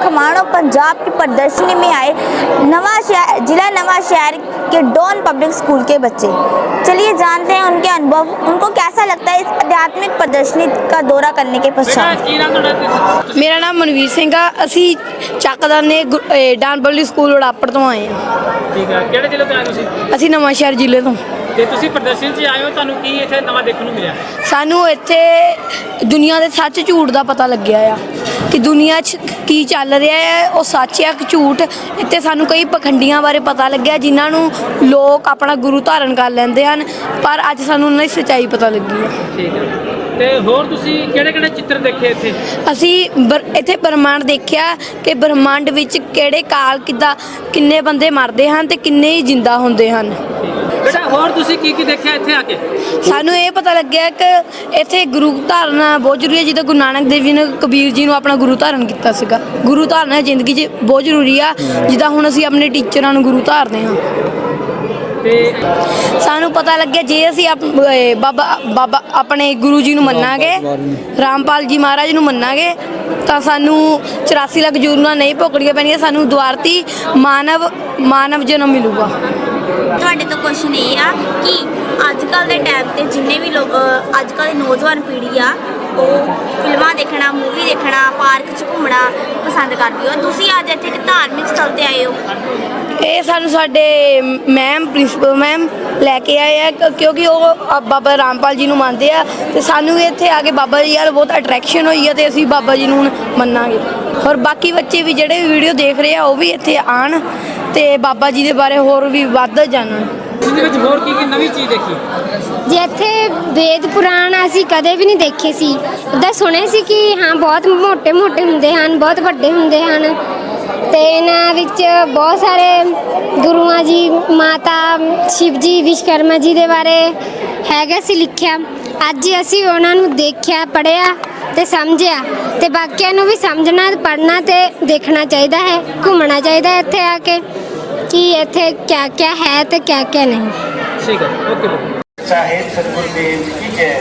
खमाणों पंजाब की प्रदर्शनी में आए नवा शहर जिला नवा शहर के डॉन पब्लिक स्कूल के बच्चे चलिए जानते हैं उनके अनुभव उनको कैसा लगता है इस आध्यात्मिक प्रदर्शनी का दौरा करने के पश्चात ਕੀ ਨਾਮ ਤੁਹਾਡਾ ਮੇਰਾ ਨਾਮ ਮਨਵੀਰ ਸਿੰਘ ਆ ਅਸੀਂ ਚੱਕਦਾਰ ਨੇ ਗੁ- ਇਹ ਡਾਨ ਪਬਲਿਕ ਸਕੂਲ ਉੜਾਪੜ ਤੋਂ ਆਏ ਆ ਠੀਕ ਹੈ ਕਿਹੜੇ ਜ਼ਿਲ੍ਹੇ ਤੋਂ ਆਏ ਤੁਸੀਂ ਅਸੀਂ ਨਵਾਂ ਸ਼ਹਿਰ ਜ਼ਿਲ੍ਹੇ ਤੋਂ ਤੇ ਤੁਸੀਂ ਪ੍ਰਦਰਸ਼ਨ 'ਚ ਆਏ ਹੋ ਤੁਹਾਨੂੰ ਕੀ ਇੱਥੇ ਨਵਾਂ ਦੇਖਣ ਨੂੰ ਮਿਲਿਆ ਸਾਨੂੰ ਇੱਥੇ ਦੁਨੀਆ ਦੇ ਸੱਚ ਝੂਠ ਦਾ ਪਤਾ ਲੱਗਿਆ ਆ ਕਿ ਦੁਨੀਆ 'ਚ ਕੀ ਚੱਲ ਰਿਹਾ ਹੈ ਉਹ ਸੱਚ ਹੈ ਕਿ ਝੂਠ? ਇੱਥੇ ਸਾਨੂੰ ਕਈ ਪਖੰਡੀਆਂ ਬਾਰੇ ਪਤਾ ਲੱਗਿਆ ਜਿਨ੍ਹਾਂ ਨੂੰ ਲੋਕ ਆਪਣਾ ਗੁਰੂ ਧਾਰਨ ਕਰ ਲੈਂਦੇ ਹਨ ਪਰ ਅੱਜ ਸਾਨੂੰ ਉਹਨਾਂ ਦੀ ਸੱਚਾਈ ਪਤਾ ਲੱਗੀ ਹੈ। ਠੀਕ ਹੈ। ਤੇ ਹੋਰ ਤੁਸੀਂ ਕਿਹੜੇ ਕਿਹੜੇ ਚਿੱਤਰ ਦੇਖੇ ਇੱਥੇ? ਅਸੀਂ ਬਰ- ਇੱਥੇ ਬ੍ਰਹਮੰਡ ਦੇਖਿਆ ਕਿ ਬ੍ਰਹਮੰਡ ਵਿੱਚ ਕਿਹੜੇ ਕਾਲ ਕਿੱਦਾਂ ਕਿੰਨੇ ਬੰਦੇ ਮਰਦੇ ਹਨ ਤੇ ਕਿੰਨੇ ਹੀ ਜਿੰਦਾ ਹੁੰਦੇ ਹਨ। ਬੇਟਾ ਹੋਰ ਤੁਸੀਂ ਕੀ ਕੀ ਦੇਖਿਆ ਇੱਥੇ ਆ ਕੇ? ਸਾਨੂੰ ਇਹ ਪਤਾ ਲੱਗਿਆ ਕਿ ਇੱਥੇ ਗੁਰੂ ਧਾਰਨਾ ਬਹੁਤ ਜ਼ਰੂਰੀ ਹੈ ਜਿੱਦਾਂ ਗੁਰੂ ਨਾਨਕ ਦੇਵ ਜੀ ਨੇ ਕਬੀਰ ਜੀ ਨੂੰ ਆਪਣਾ ਗੁਰੂ ਧਾਰਨ ਕੀਤਾ ਸੀਗਾ। ਗੁਰੂ ਧਾਰਨਾ ਜ਼ਿੰਦਗੀ 'ਚ ਬਹੁਤ ਜ਼ਰੂਰੀ ਆ ਜਿੱਦਾਂ ਹੁਣ ਅਸੀਂ ਆਪਣੇ ਟੀਚਰਾਂ ਨੂੰ ਗੁਰੂ ਧਾਰਦੇ ਹਾਂ। ਤੇ ਸਾਨੂੰ ਪਤਾ ਲੱਗਿਆ ਜੇ ਅਸੀਂ ਆਪ- ਇਹ ਬਾਬਾ ਬਾਬਾ ਆਪਣੇ ਗੁਰੂ ਜੀ ਨੂੰ ਮੰਨਾਂਗੇ ਰਾਮਪਾਲ ਜੀ ਮਹਾਰਾਜ ਨੂੰ ਮੰਨਾਂਗੇ ਤਾਂ ਸਾਨੂੰ 84 ਲੱਖ ਜੁਰਮਾਂ ਨਹੀਂ ਭੁਗਤਣੀਆਂ ਪੈਣਗੀਆਂ ਸਾਨੂੰ ਦੁਆਰਤੀ ਮਾਨਵ ਮਾਨਵ ਜਨਮ ਮਿਲੂਗਾ। ਤੁਹਾਡੇ ਤੋਂ ਕੁਐਸਚਨ ਇਹ ਆ ਕਿ ਅੱਜ ਕੱਲ ਦੇ ਟਾਈਮ ਤੇ ਜਿੰਨੇ ਵੀ ਲੋਕ ਅੱਜ ਕੱਲ ਦੀ ਨੌਜਵਾਨ ਪੀੜ੍ਹੀ ਆ, ਉਹ ਫਿਲਮਾਂ ਦੇਖਣਾ ਮੂਵੀ ਦੇਖਣਾ ਪਾਰਕ 'ਚ ਘੁੰਮਣਾ ਪਸੰਦ ਕਰਦੀ ਹੋ ਤੁਸੀਂ ਅੱਜ ਇੱਥੇ ਇੱਕ ਧਾਰਮਿਕ ਸਥਲ ਤੇ ਆਏ ਹੋ। ਇਹ ਸਾਨੂੰ ਸਾਡੇ ਮੈਮ ਪ੍ਰਿੰਸੀਪਲ ਮੈਮ ਲੈ ਕੇ ਆਏ ਆ, ਕ- ਕਿਉਂਕਿ ਉਹ ਅ- ਬਾਬਾ ਰਾਮਪਾਲ ਜੀ ਨੂੰ ਮੰਨਦੇ ਆ। ਤੇ ਸਾਨੂੰ ਵੀ ਇੱਥੇ ਆ ਕੇ ਬਾਬਾ ਜੀ ਯਾਰ ਬਹੁਤ ਅਟਰੈਕਸ਼ਨ ਹੋਈ ਆ ਤੇ ਅਸੀਂ ਬਾਬਾ ਜੀ ਨੂੰ ਹੁਣ ਮੰਨਾਂਗੇ। ਔਰ ਬਾਕੀ ਬੱਚੇ ਵੀ ਜਿਹੜੇ ਵੀਡੀਓ ਦੇਖ ਰਹੇ ਆ ਉਹ ਵੀ ਇੱਥੇ ਆਣ ਤੇ ਬਾਬਾ ਜੀ ਦੇ ਬਾਰੇ ਹੋਰ ਵੀ ਵੱਧ ਜਾਣਨ। ਇਹਦੇ ਵਿੱਚ ਹੋਰ ਕੀ ਕੀ ਨਵੀਂ ਚੀਜ਼ ਦੇਖੀ? ਜੀ ਇੱਥੇ ਵੇਦ ਪੁਰਾਣ ਅਸੀਂ ਕਦੇ ਵੀ ਨਹੀਂ ਦੇਖੇ ਸੀ। ਉਹਦਾ ਸੁਣੇ ਸੀ ਕਿ ਹਾਂ ਬਹੁਤ ਮੋٹے ਮੋٹے ਹੁੰਦੇ ਹਨ ਬਹੁਤ ਵੱਡੇ ਹੁੰਦੇ ਹਨ। ਤੇ ਇਹਨਾਂ ਵਿੱਚ ਬਹੁਤ ਸਾਰੇ ਗੁਰੂਆਂ ਜੀ ਮਾਤਾ ਸ਼ਿਵ ਜੀ ਵਿਸ਼ਕਰਮਾ ਜੀ ਦੇ ਬਾਰੇ ਹੈਗਾ ਸੀ ਲਿਖਿਆ। ਅੱਜ ਅਸੀਂ ਉਹਨਾਂ ਨੂੰ ਦੇਖਿਆ ਪੜਿਆ ਤੇ ਸਮਝਿਆ ਤੇ ਬਾਕੀਆਂ ਨੂੰ ਵੀ ਸਮਝਣਾ ਪੜਨਾ ਤੇ ਦੇਖਣਾ ਚਾਹੀਦਾ ਹੈ ਘੁੰਮਣਾ ਚਾਹੀਦਾ ਹੈ ਇੱਥੇ ਆ ਕੇ ਕਿ ਇੱਥੇ ਕਿਆ ਕਿਆ ਹੈ ਤੇ ਕਿਆ ਕਿਆ ਨਹੀਂ। ਠੀਕ ਹੈ ਓਕੇ ਸਾਹਿਬ ਸਤਿਗੁਰ ਦੇਵ ਕੀ ਜੈ